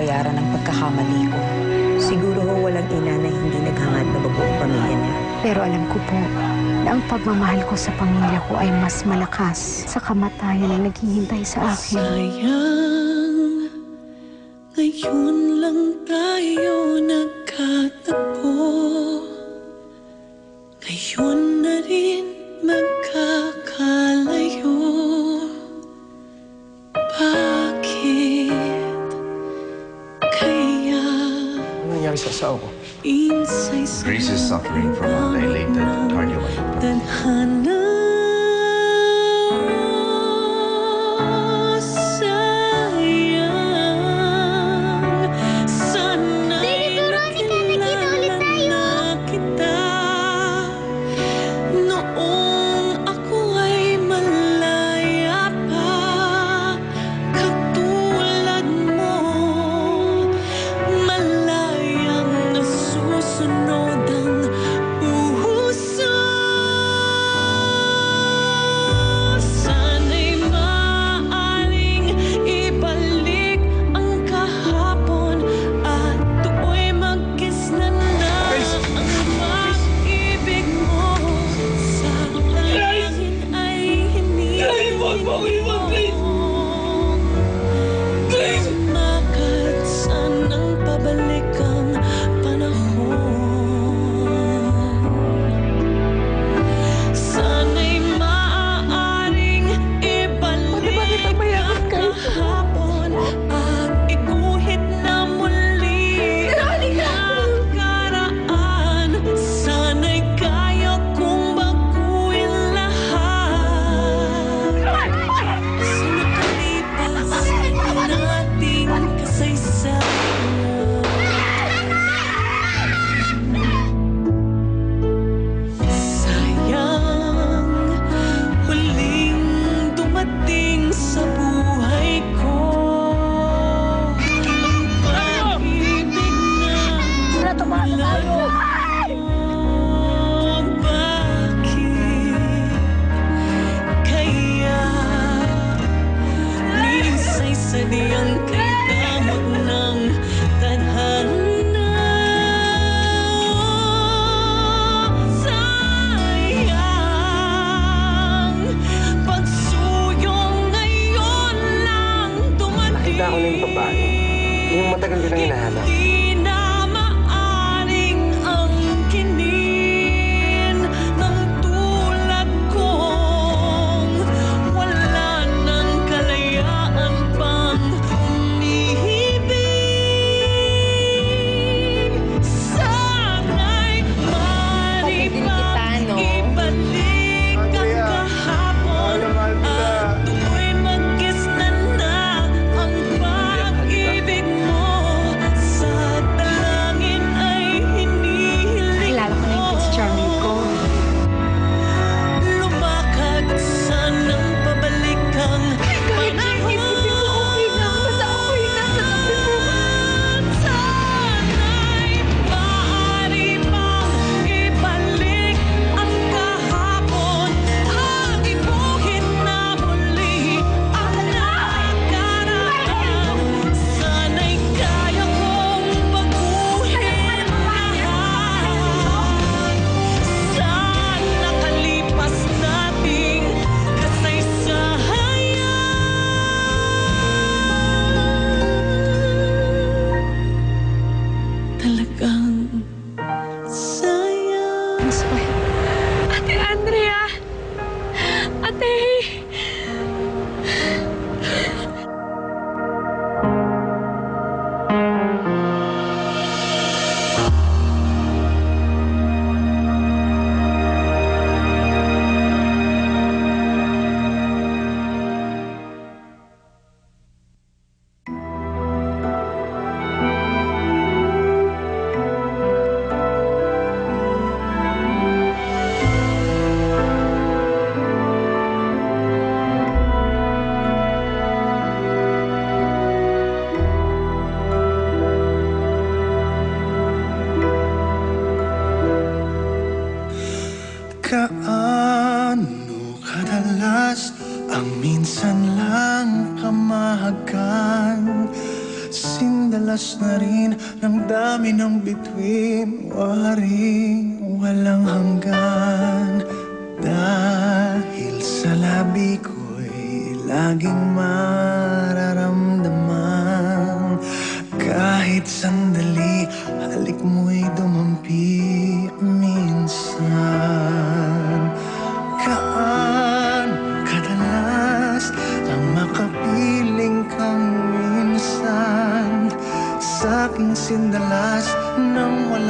bayaran ang pagkakamali ko. Siguro ho walang ina na hindi naghangad na babuong pamilya niya. Pero alam ko po, ang pagmamahal ko sa pamilya ko ay mas malakas sa kamatayan na naghihintay sa akin. Sayang, ngayon lang tayo nagkatagpo. Ngayon na rin magkakalayo. Bakit kaya? Ano nangyari sa asawa ko? Grace is suffering from a 我不会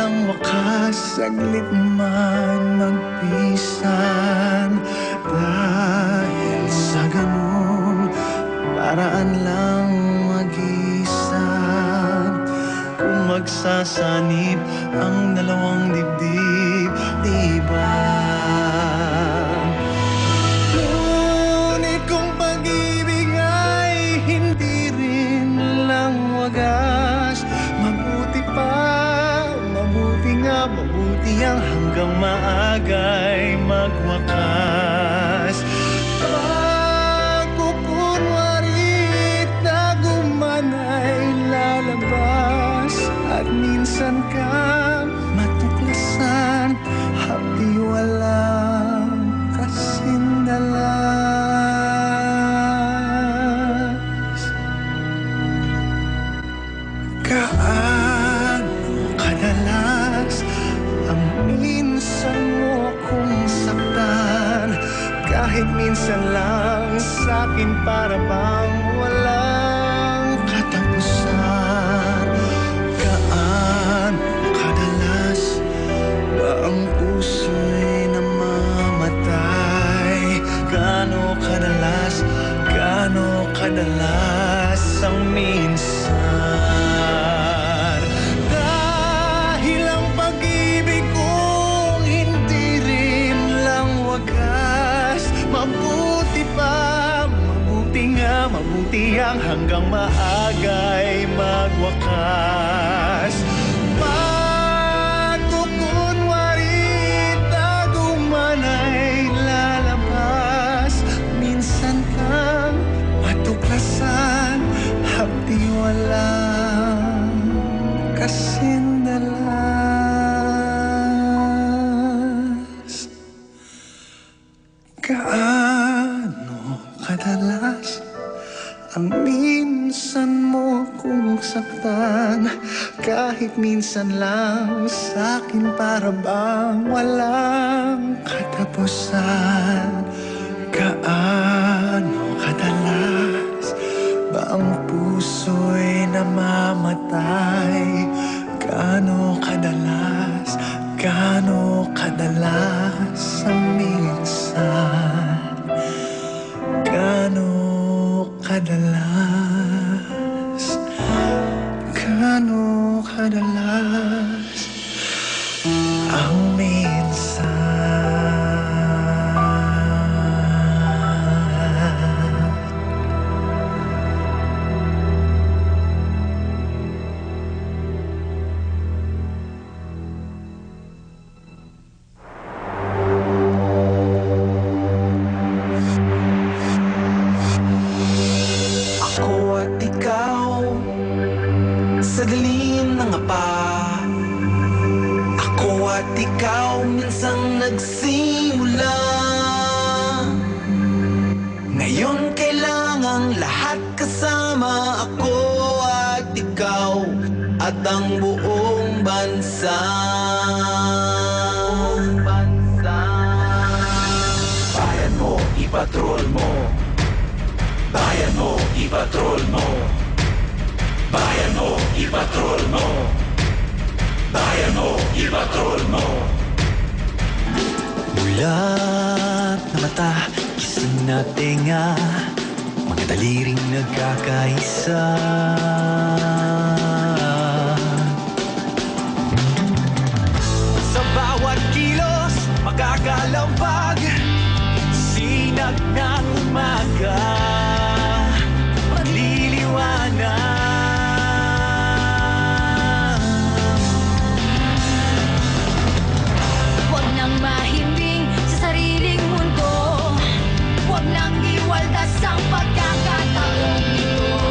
walang wakas Saglit man magpisan. Dahil sa ganun paraan lang mag-isa. Kung magsasanib ang dalawang hanggang Kahit minsan lang sa'kin para bang walang katapusan. Gaano kadalas ba ang puso'y namamatay? Gaano kadalas, gaano kadalas ang minsan mabuti ang hanggang maagay magwakas. Pagkukunwari, taguman ay lalabas Minsan kang matuklasan, hapdi walang kasindalas Gaano kadalas ang minsan mo kong saktan Kahit minsan lang sa'kin para bang walang katapusan. Gaano kadalas ba ang puso'y namamatay? Gaano kadalas, gaano kadalas ang minsan kadalas Gaano kadalas Ang minsan nagsimula Ngayon kailangang lahat kasama Ako at ikaw At ang buong bansa Bayan mo, ipatrol mo. Bayan mo, ipatrol mo. Bayan mo, ipatrol mo. Bayan mo, ipatrol mo. Mulat na mata, gising na tenga Mga daliring nagkakaisa. Sa bawat kilos, magagalambag Sinag ng umaga vueltas a un.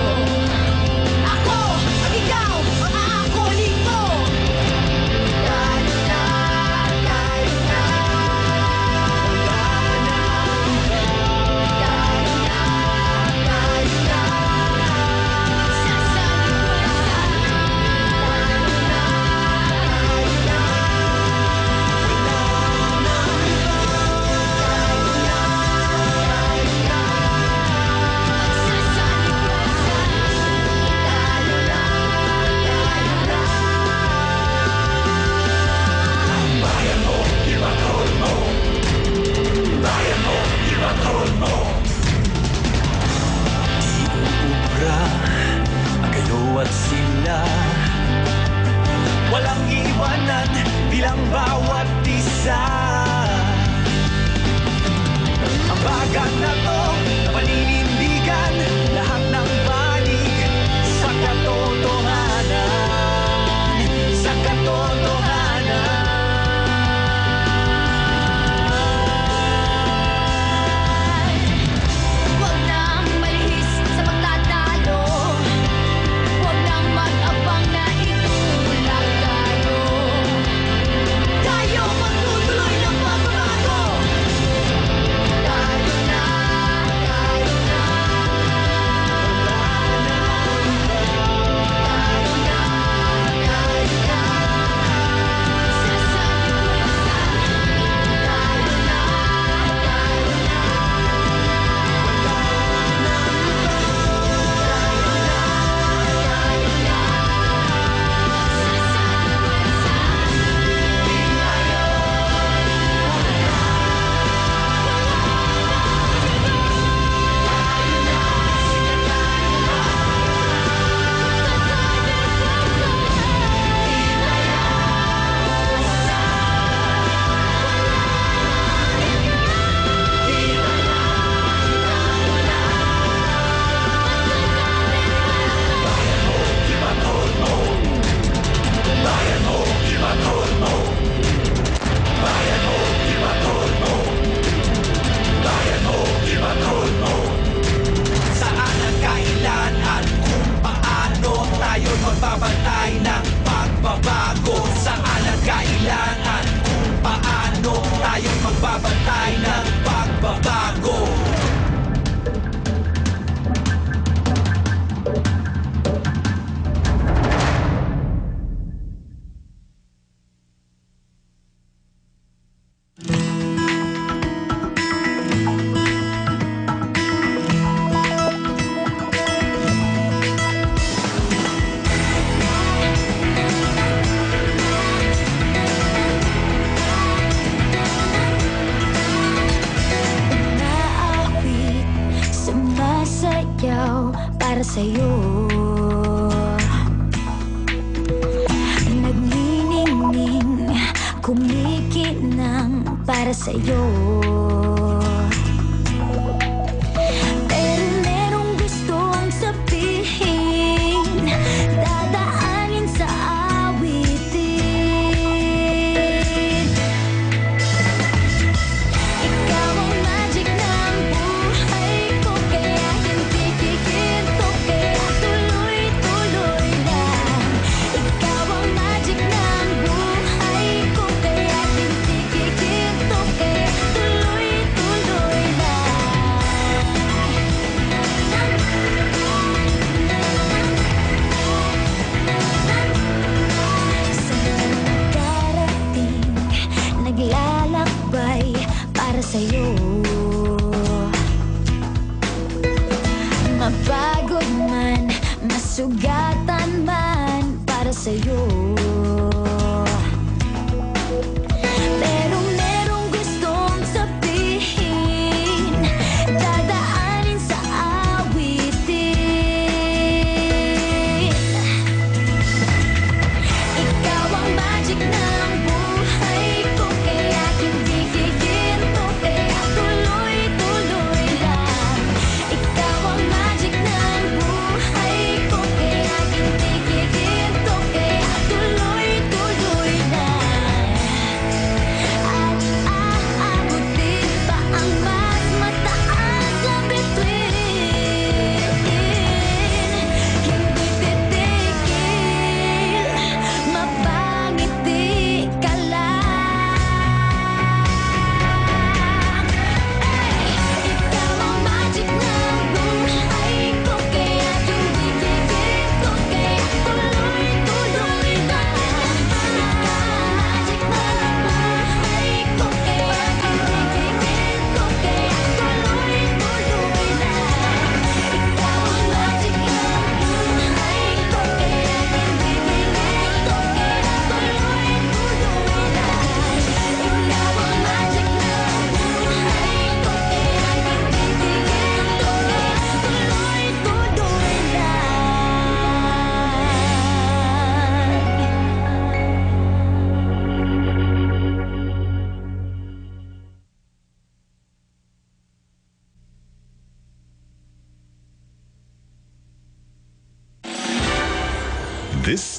Kumikinang para sa'yo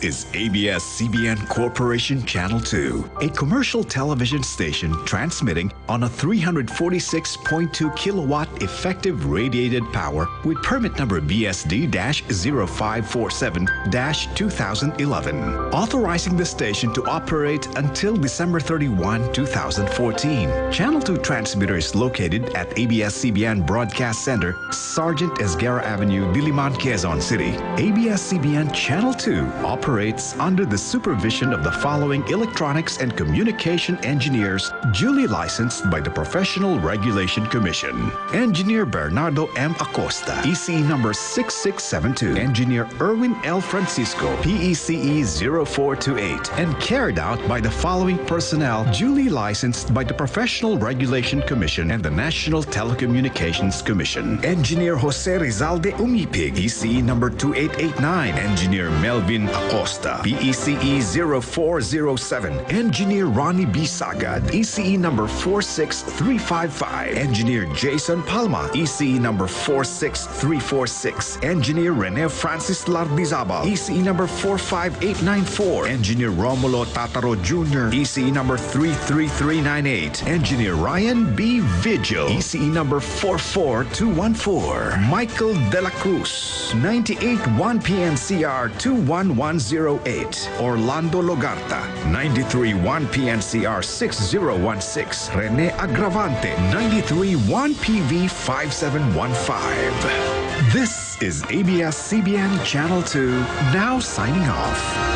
Is ABS CBN Corporation Channel 2, a commercial television station transmitting on a 346.2 kilowatt effective radiated power with permit number BSD 0547 2011, authorizing the station to operate until December 31, 2014. Channel 2 transmitter is located at ABS CBN Broadcast Center, Sergeant Esguerra Avenue, Diliman, Quezon City. ABS CBN Channel 2 operates under the supervision of the following electronics and communication engineers duly licensed by the Professional Regulation Commission. Engineer Bernardo M. Acosta, ECE number 6672. Engineer Erwin L. Francisco, PECE 0428. And carried out by the following personnel duly licensed by the Professional Regulation Commission and the National Telecommunications Commission. Engineer Jose Rizalde Umipig, ECE number 2889. Engineer Melvin Acosta, E PECE 0407. Engineer Ronnie B. Sagad, ECE number 46355. Engineer Jason Palma, ECE number 46346. Engineer Rene Francis Lardizabal, ECE number 45894. Engineer Romulo Tataro Jr., ECE number 33398. Engineer Ryan B. Vigil, ECE number 44214. Michael De La Cruz, 981 PNCR 21108. Orlando Logarta, 931 PNCR 6016. Rene Agravante, 931 PV 5715. This is ABS CBN Channel 2, now signing off.